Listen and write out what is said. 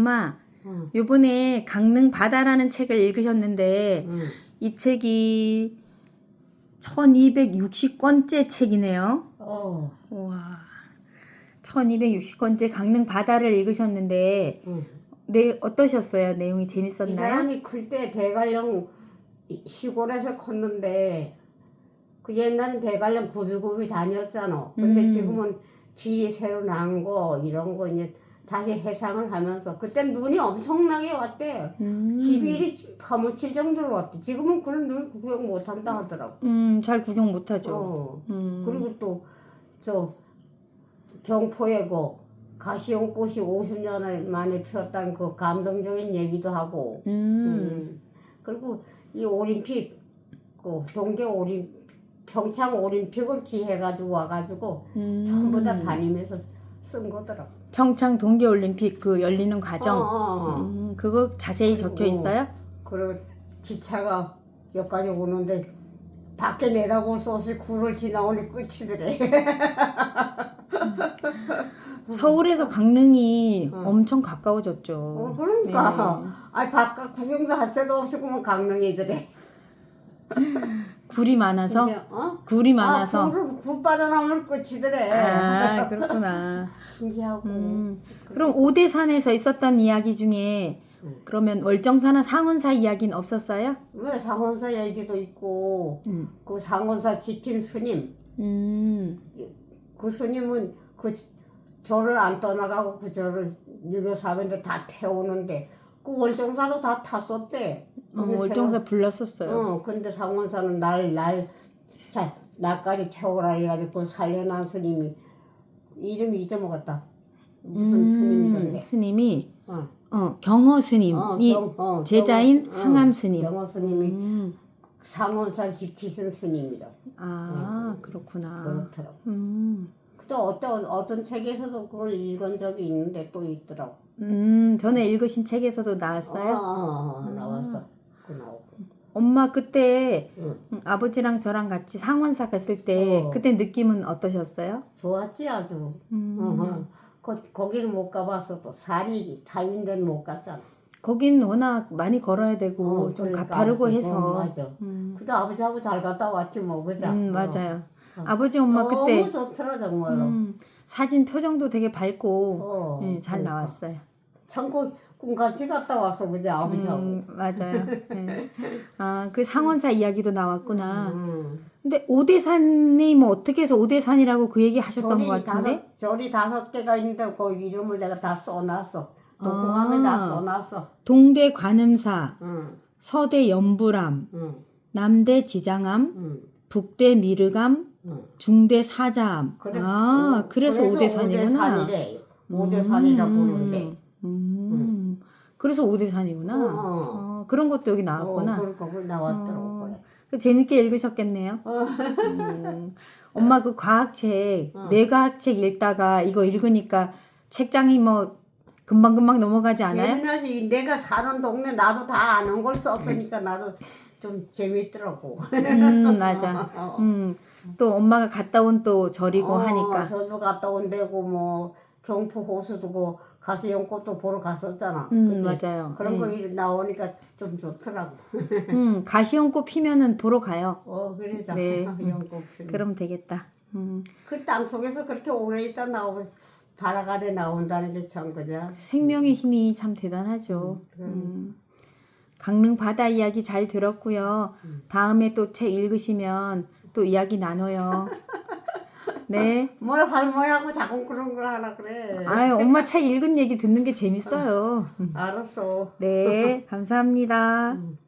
엄마, 응. 요번에 강릉 바다라는 책을 읽으셨는데 응. 이 책이 1260권째 책이네요. 어. 우와. 1260권째 강릉 바다를 읽으셨는데 응. 네 어떠셨어요? 내용이 이 재밌었나요? 사람이 클 때 대관령 이- 시골에서 컸는데 그 옛날엔 대관령 구비구비 다녔잖아. 근데 음. 지금은 길이 새로 난 거 이런 거 이제 다시 해상을 하면서 그때 눈이 엄청나게 왔대. 음. 집이 파묻힐 정도로 왔대. 지금은 그런 눈 구경 못 한다 하더라고. 음, 잘 구경 못 하죠. 어. 음. 그리고 또 저 경포에 그 가시용 꽃이 50년 만에 피었다는 그 감동적인 얘기도 하고 음. 음. 그리고 이 올림픽 그 동계 올림 평창 올림픽을 기해 가지고 와 가지고 음. 전부 다 다니면서 쓴 거더라. 평창 동계 올림픽 그 열리는 과정. 어, 어, 어. 음, 그거 자세히 적혀 있어요? 그리고 기차가 여기까지 오는데 밖에 수 없이 굴을 지나오니 끝이더래. 서울에서 강릉이 어. 엄청 가까워졌죠. 어, 그러니까. 네. 아니 바깥 구경도 할 새도 없이 그만 강릉이더래. 굴이 많아서 어? 굴이 많아서 아, 굴을 굴 빠져나오면 끝이더래. 아 그렇구나. 신기하고. 음. 그럼 오대산에서 있었던 이야기 중에 음. 그러면 월정사나 상원사 이야기는 없었어요? 왜 상원사 얘기도 있고 음. 그 상원사 지킨 스님 음. 그 스님은 그 절을 안 떠나가고 그 절을 유교 사변들 다 태우는데 그 월정사도 다 탔었대. 어, 근데 월정사 불렀었어요. 어, 근데 상원사는 날, 날, 자, 나까지 태우라 해가지고 그 살려난 스님이, 이름이 잊어먹었다. 무슨 스님이던데. 음, 스님이 어. 어, 경어 스님이 어, 경- 어, 제자인 경호- 항암 어, 스님. 경호 스님이 음. 상원사 지키신 스님이다. 아 그렇구나. 그렇더라고. 음. 또 어떤, 어떤 책에서도 그걸 읽은 적이 있는데 또 있더라고. 음 전에 읽으신 책에서도 어, 나왔어요. 어, 어, 아. 나왔어. 그 나오고. 엄마 그때 응. 음, 아버지랑 저랑 같이 상원사 갔을 때 어. 그때 느낌은 어떠셨어요? 좋았지, 아주. 음. 어허. 거, 거기를 못 가봤어도 살이 타인 데는 못 갔잖아. 거긴 워낙 많이 걸어야 되고 어, 좀 그러니까 가파르고 아주, 해서. 어, 맞아. 음, 그때 아버지하고 잘 갔다 왔지 뭐 그죠? 음, 어. 맞아요. 어. 아버지 엄마 너무 그때 좋더라 정말로. 음, 사진 표정도 되게 밝고 어, 예, 잘 그러니까. 나왔어요. 참고 꿈같이 갔다 왔어 그죠 아버지하고. 음, 맞아요. 예. 아, 그 상원사 이야기도 나왔구나. 음. 근데 오대산이 뭐 어떻게 해서 오대산이라고 그 얘기 하셨던 것 같은데? 다섯 절이 다섯 개가 있는데 그 이름을 내가 다 써놨어. 아. 독후감에 다 써놨어. 동대 관음사, 응, 서대 연부람, 응, 남대 지장암, 응, 북대 미르감, 응. 중대 사자암. 그래, 아, 어, 그래서, 오대산이구나. 오대산이래. 오대산이라 음, 부르는데. 음, 그래서 오대산이구나. 어, 어. 어, 그런 것도 여기 나왔구나. 어, 그럴 거고 나왔더라고. 어. 그래. 그 재밌게 읽으셨겠네요. 어. 음, 엄마 그 과학책, 어. 뇌과학책 읽다가 이거 읽으니까 책장이 뭐 금방금방 넘어가지 않아요? 재미나지. 내가 사는 동네 나도 다 아는 걸 썼으니까 나도 좀 재밌더라고. 음, 맞아. 어. 음, 또 엄마가 갔다 온 또 절이고 어, 하니까. 저도 갔다 온 데고 뭐 경포 호수도 고 가서 연꽃도 보러 갔었잖아. 음, 그치? 맞아요. 그런 네. 거 일- 나오니까 좀 좋더라고. 음, 가시연꽃 피면은 보러 가요. 어, 그러자. 네. 연꽃 피는. 그럼 되겠다. 음, 그 땅 속에서 그렇게 오래 있다 나오고 바닥 아래 나온다는 게 참 그냥. 생명의 힘이 참 대단하죠. 음, 그럼. 음, 강릉 바다 이야기 잘 들었고요. 음. 다음에 또 책 읽으시면 또 이야기 나눠요. 네. 뭘 할머니하고 자꾸 그런 걸 하라 그래. 아유, 엄마 책 읽은 얘기 듣는 게 재밌어요. 알았어. 네, 감사합니다. 음.